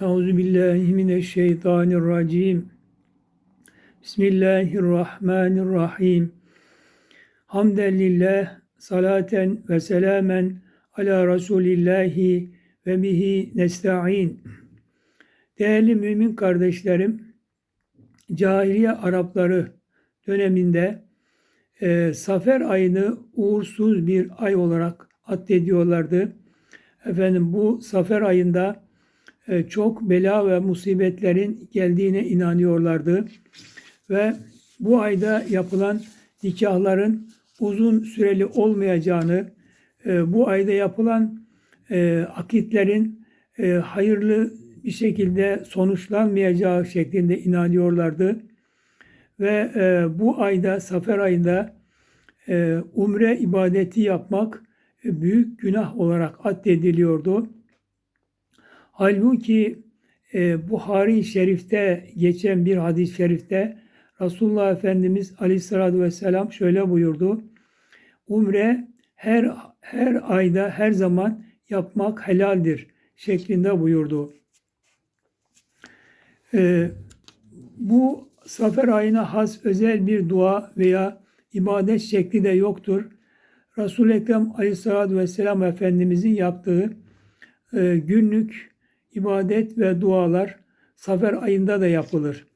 Euzu billahi mineşşeytanirracim. Bismillahirrahmanirrahim. Hamden lillah, salaten ve selamen ala Resulillahi ve bihi nesta'in. Değerli mümin kardeşlerim, cahiliye Arapları döneminde e, Safer ayını uğursuz bir ay olarak addediyorlardı. Efendim bu Safer ayında çok bela ve musibetlerin geldiğine inanıyorlardı. Ve bu ayda yapılan nikahların uzun süreli olmayacağını, e, bu ayda yapılan e, akitlerin hayırlı bir şekilde sonuçlanmayacağı şeklinde inanıyorlardı. Ve bu ayda, Safer ayında umre ibadeti yapmak büyük günah olarak addediliyordu. Halbuki e, Buhari Şerif'te geçen bir hadis-i şerifte Resulullah Efendimiz Aleyhisselatü Vesselam şöyle buyurdu. Umre her her ayda her zaman yapmak helaldir şeklinde buyurdu. E, bu Safer ayına has özel bir dua veya ibadet şekli de yoktur. Resul-i Ekrem Aleyhisselatü Vesselam Efendimizin yaptığı e, günlük ibadet ve dualar Safer ayında da yapılır.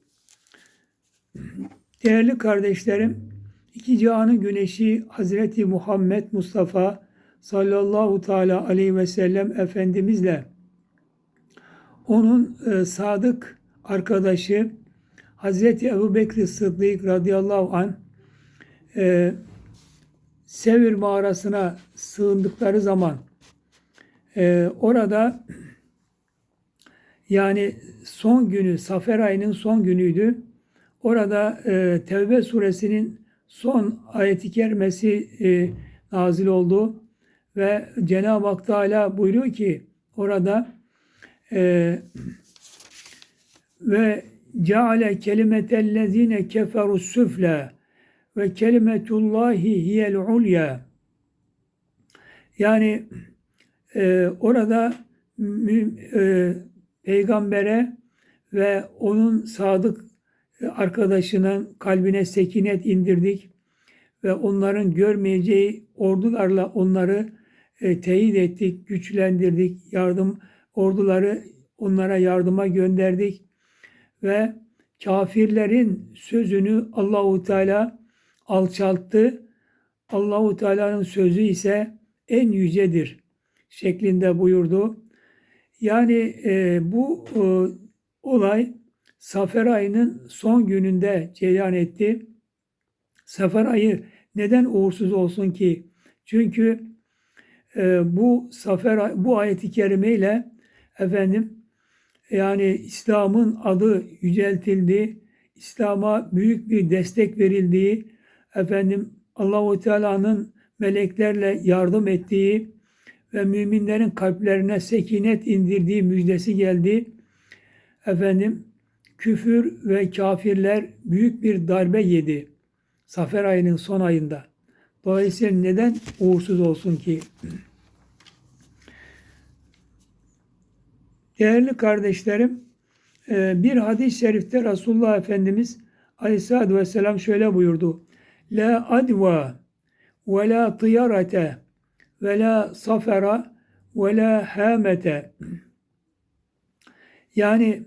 Değerli kardeşlerim, iki cihanın güneşi Hazreti Muhammed Mustafa sallallahu teala aleyhi ve sellem Efendimizle onun e, sadık arkadaşı Hazreti Ebu Bekir Sıddık radıyallahu an e, Sevir mağarasına sığındıkları zaman e, orada yani son günü, Safer ayının son günüydü. Orada e, Tevbe suresinin son ayeti kerimesi e, nazil oldu. Ve Cenab-ı Hak Teala buyuruyor ki orada e, ve ceale kelimetellezine keferu süfle ve kelimetullahi hiyel ulya yani e, orada e, peygambere ve onun sadık arkadaşının kalbine sekinet indirdik ve onların görmeyeceği ordularla onları e, teyit ettik, güçlendirdik, yardım orduları onlara yardıma gönderdik ve kafirlerin sözünü Allahu Teala alçalttı. Allahu Teala'nın sözü ise en yücedir şeklinde buyurdu. Yani e, bu e, olay Safer ayının son gününde cereyan etti. Safer ayı neden uğursuz olsun ki? Çünkü e, bu Safer bu ayeti kerime ile efendim yani İslam'ın adı yüceltildi. İslam'a büyük bir destek verildiği, efendim Allahu Teala'nın meleklerle yardım ettiği, ve müminlerin kalplerine sekinet indirdiği müjdesi geldi. Efendim küfür ve kafirler büyük bir darbe yedi. Safer ayının son ayında. Dolayısıyla neden uğursuz olsun ki? Değerli kardeşlerim, e, bir hadis-i şerifte Resulullah Efendimiz Aleyhisselatü Vesselam şöyle buyurdu. La adva ve la tıyarete ve la safera ve la hamete. Yani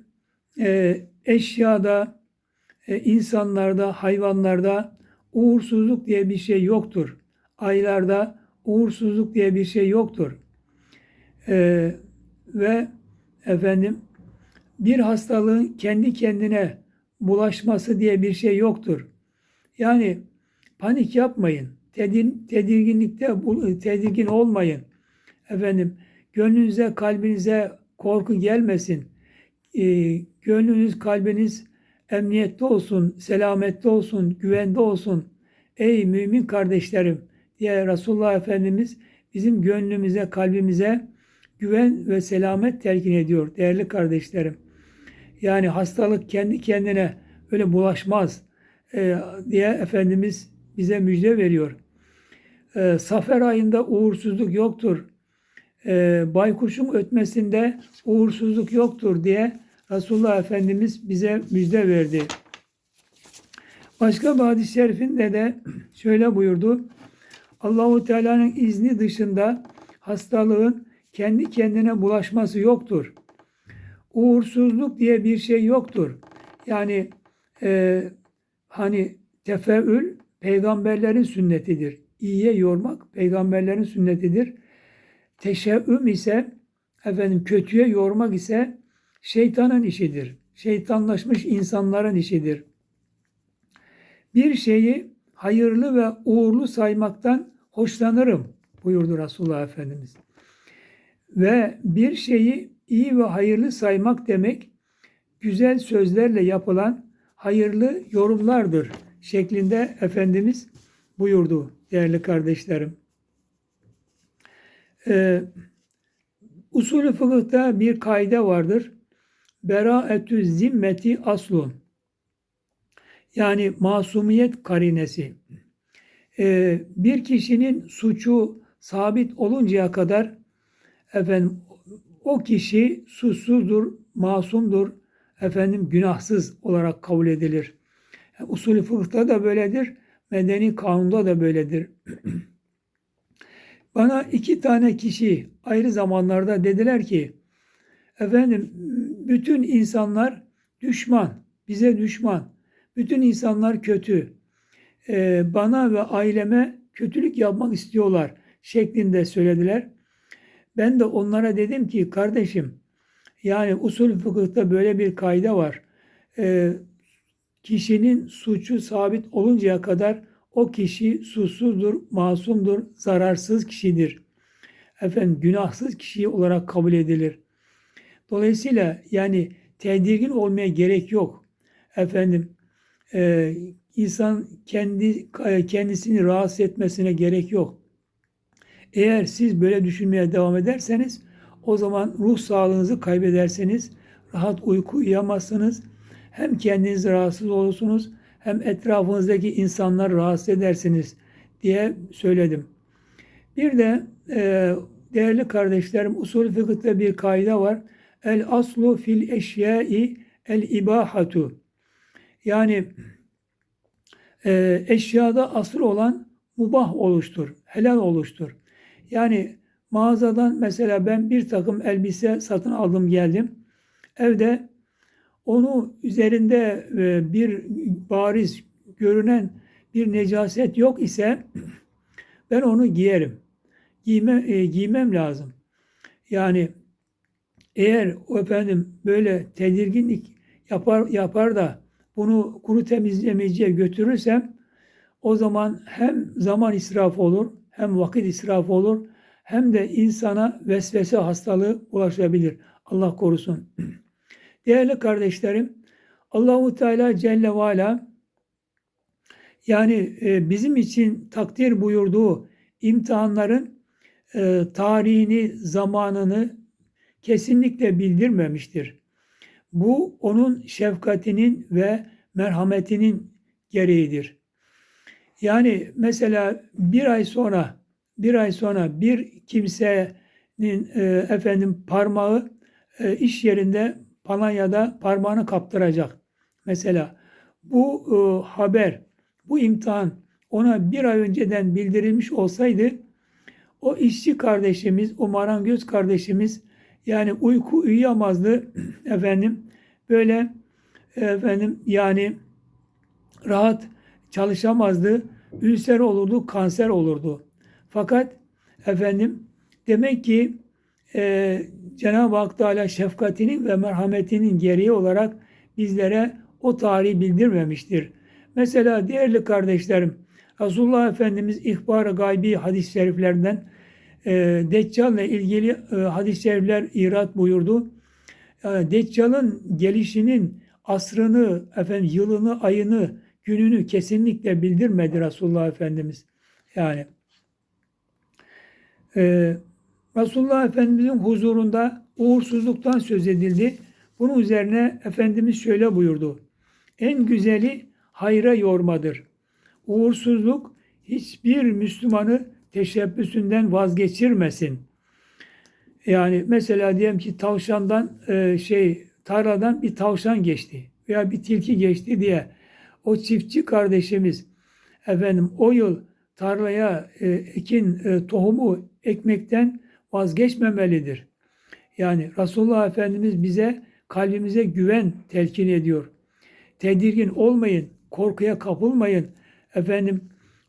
e, eşyada, e, insanlarda, hayvanlarda uğursuzluk diye bir şey yoktur. Aylarda uğursuzluk diye bir şey yoktur. E, ve efendim bir hastalığın kendi kendine bulaşması diye bir şey yoktur. Yani panik yapmayın tedirginlikte tedirgin olmayın. Efendim gönlünüze, kalbinize korku gelmesin. E, gönlünüz, kalbiniz emniyette olsun, selamette olsun, güvende olsun. Ey mümin kardeşlerim diye Resulullah Efendimiz bizim gönlümüze, kalbimize güven ve selamet telkin ediyor değerli kardeşlerim. Yani hastalık kendi kendine öyle bulaşmaz e, diye Efendimiz bize müjde veriyor. E, Safer ayında uğursuzluk yoktur. e, baykuşun ötmesinde uğursuzluk yoktur diye Resulullah Efendimiz bize müjde verdi. Başka bir hadis-i şerifinde de şöyle buyurdu. Allahu Teala'nın izni dışında hastalığın kendi kendine bulaşması yoktur. Uğursuzluk diye bir şey yoktur. Yani e, hani tefeül peygamberlerin sünnetidir. İyiye yormak peygamberlerin sünnetidir. Teşebbüm ise efendim kötüye yormak ise şeytanın işidir. Şeytanlaşmış insanların işidir. Bir şeyi hayırlı ve uğurlu saymaktan hoşlanırım buyurdu Resulullah Efendimiz. Ve bir şeyi iyi ve hayırlı saymak demek güzel sözlerle yapılan hayırlı yorumlardır şeklinde Efendimiz buyurdu değerli kardeşlerim. Ee, usulü fıkıhta bir kaide vardır. Beraetü zimmeti aslun. Yani masumiyet karinesi. Ee, bir kişinin suçu sabit oluncaya kadar efendim o kişi suçsuzdur, masumdur, efendim günahsız olarak kabul edilir. Yani usulü fıkıhta da böyledir, medeni kanunda da böyledir. Bana iki tane kişi ayrı zamanlarda dediler ki, efendim bütün insanlar düşman, bize düşman, bütün insanlar kötü, ee, bana ve aileme kötülük yapmak istiyorlar şeklinde söylediler. Ben de onlara dedim ki kardeşim yani usul fıkıhta böyle bir kayda var. Ee, kişinin suçu sabit oluncaya kadar o kişi suçsuzdur, masumdur, zararsız kişidir. Efendim günahsız kişi olarak kabul edilir. Dolayısıyla yani tedirgin olmaya gerek yok. Efendim e, insan kendi kendisini rahatsız etmesine gerek yok. Eğer siz böyle düşünmeye devam ederseniz o zaman ruh sağlığınızı kaybederseniz rahat uyku uyuyamazsınız. Hem kendiniz rahatsız olursunuz hem etrafınızdaki insanlar rahatsız edersiniz diye söyledim. Bir de e, değerli kardeşlerim usul fıkıhta bir kaide var. El aslu fil eşyai el ibahatu. Yani e, eşyada asıl olan mubah oluştur, helal oluştur. Yani mağazadan mesela ben bir takım elbise satın aldım geldim. Evde onu üzerinde e, bir bariz görünen bir necaset yok ise ben onu giyerim. Giyme, e, giymem lazım. Yani eğer o efendim böyle tedirginlik yapar yapar da bunu kuru temizlemeciye götürürsem o zaman hem zaman israfı olur hem vakit israfı olur hem de insana vesvese hastalığı ulaşabilir. Allah korusun. Değerli kardeşlerim, Allahu Teala Celle ve Ala yani e, bizim için takdir buyurduğu imtihanların e, tarihini, zamanını kesinlikle bildirmemiştir. Bu onun şefkatinin ve merhametinin gereğidir. Yani mesela bir ay sonra bir ay sonra bir kimsenin e, efendim parmağı iş yerinde Palanya'da parmağını kaptıracak. Mesela bu e, haber, bu imtihan ona bir ay önceden bildirilmiş olsaydı o işçi kardeşimiz, o marangöz kardeşimiz yani uyku uyuyamazdı efendim. Böyle efendim yani rahat çalışamazdı. Ülser olurdu, kanser olurdu. Fakat efendim demek ki e, Cenab-ı Hak Teala şefkatinin ve merhametinin gereği olarak bizlere o tarihi bildirmemiştir. Mesela değerli kardeşlerim, Resulullah Efendimiz ihbar-ı gaybi hadis-i şeriflerinden e, Deccal ile ilgili e, hadis-i şerifler irat buyurdu. E, Deccal'ın gelişinin asrını, efendim yılını, ayını, gününü kesinlikle bildirmedi Resulullah Efendimiz. Yani e, Resulullah Efendimizin huzurunda uğursuzluktan söz edildi. Bunun üzerine Efendimiz şöyle buyurdu. En güzeli hayra yormadır. Uğursuzluk hiçbir Müslümanı teşebbüsünden vazgeçirmesin. Yani mesela diyelim ki tavşandan e, şey tarladan bir tavşan geçti veya bir tilki geçti diye o çiftçi kardeşimiz efendim o yıl tarlaya e, ekin e, tohumu ekmekten vazgeçmemelidir. Yani Resulullah Efendimiz bize kalbimize güven telkin ediyor. Tedirgin olmayın, korkuya kapılmayın. Efendim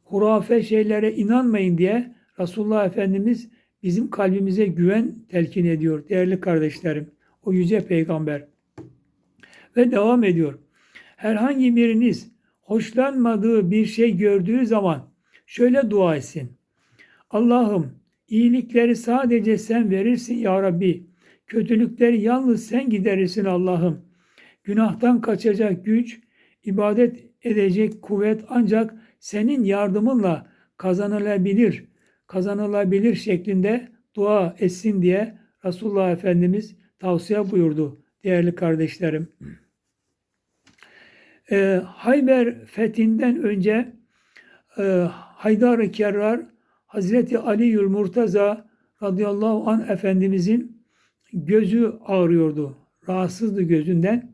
hurafe şeylere inanmayın diye Resulullah Efendimiz bizim kalbimize güven telkin ediyor değerli kardeşlerim. O yüce peygamber. Ve devam ediyor. Herhangi biriniz hoşlanmadığı bir şey gördüğü zaman şöyle dua etsin. Allah'ım iyilikleri sadece sen verirsin ya Rabbi. Kötülükleri yalnız sen giderirsin Allah'ım. Günahtan kaçacak güç, ibadet edecek kuvvet ancak senin yardımınla kazanılabilir, kazanılabilir şeklinde dua etsin diye Resulullah Efendimiz tavsiye buyurdu değerli kardeşlerim. E, Hayber fethinden önce e, Haydar-ı Kerrar Hazreti Ali'ül Murtaza radıyallahu an Efendimizin gözü ağrıyordu. Rahatsızdı gözünden.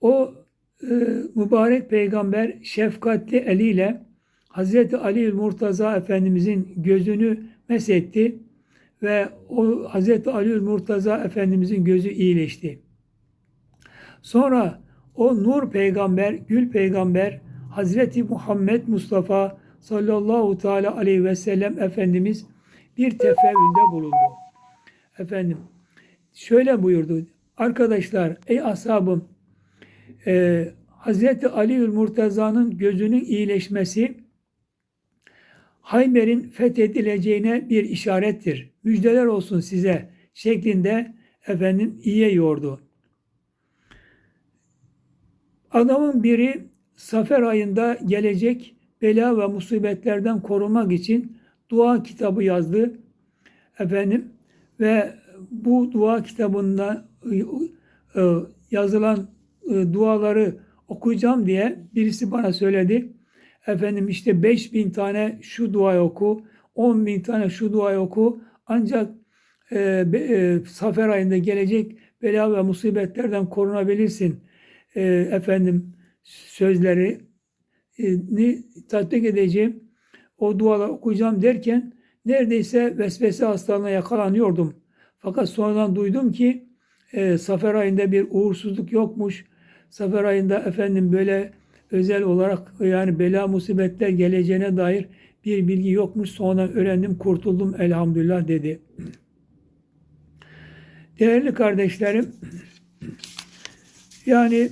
O e, mübarek peygamber şefkatli eliyle Hazreti Ali Murtaza Efendimizin gözünü mesetti ve o Hazreti Ali Murtaza Efendimizin gözü iyileşti. Sonra o nur peygamber, gül peygamber Hazreti Muhammed Mustafa sallallahu teala aleyhi ve sellem Efendimiz bir tefekkürde bulundu. Efendim şöyle buyurdu. Arkadaşlar ey ashabım e, Hazreti Aliül Murtaza'nın gözünün iyileşmesi Hayber'in fethedileceğine bir işarettir. Müjdeler olsun size şeklinde efendim iyiye yordu. Adamın biri Safer ayında gelecek bela ve musibetlerden korumak için dua kitabı yazdı. Efendim ve bu dua kitabında e, yazılan e, duaları okuyacağım diye birisi bana söyledi. Efendim işte 5000 tane şu duayı oku, 10 bin tane şu duayı oku. Ancak e, e, Safer ayında gelecek bela ve musibetlerden korunabilirsin. E, efendim sözleri e, ni tatbik edeceğim. O dualar okuyacağım derken neredeyse vesvese hastalığına yakalanıyordum. Fakat sonradan duydum ki e, Safer ayında bir uğursuzluk yokmuş. Safer ayında efendim böyle özel olarak yani bela musibetler geleceğine dair bir bilgi yokmuş. Sonra öğrendim, kurtuldum elhamdülillah dedi. Değerli kardeşlerim, yani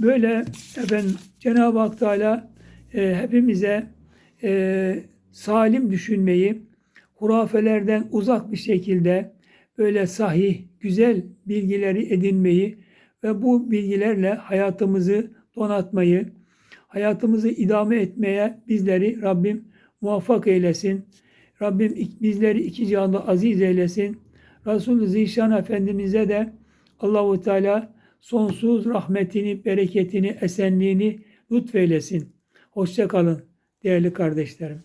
böyle efendim Cenab-ı Hak Teala e, hepimize e, salim düşünmeyi, hurafelerden uzak bir şekilde böyle sahih, güzel bilgileri edinmeyi ve bu bilgilerle hayatımızı donatmayı, hayatımızı idame etmeye bizleri Rabbim muvaffak eylesin. Rabbim bizleri iki cihanda aziz eylesin. Resul-i Zişan Efendimiz'e de Allahu Teala sonsuz rahmetini, bereketini, esenliğini lütfeylesin. Hoşça kalın değerli kardeşlerim.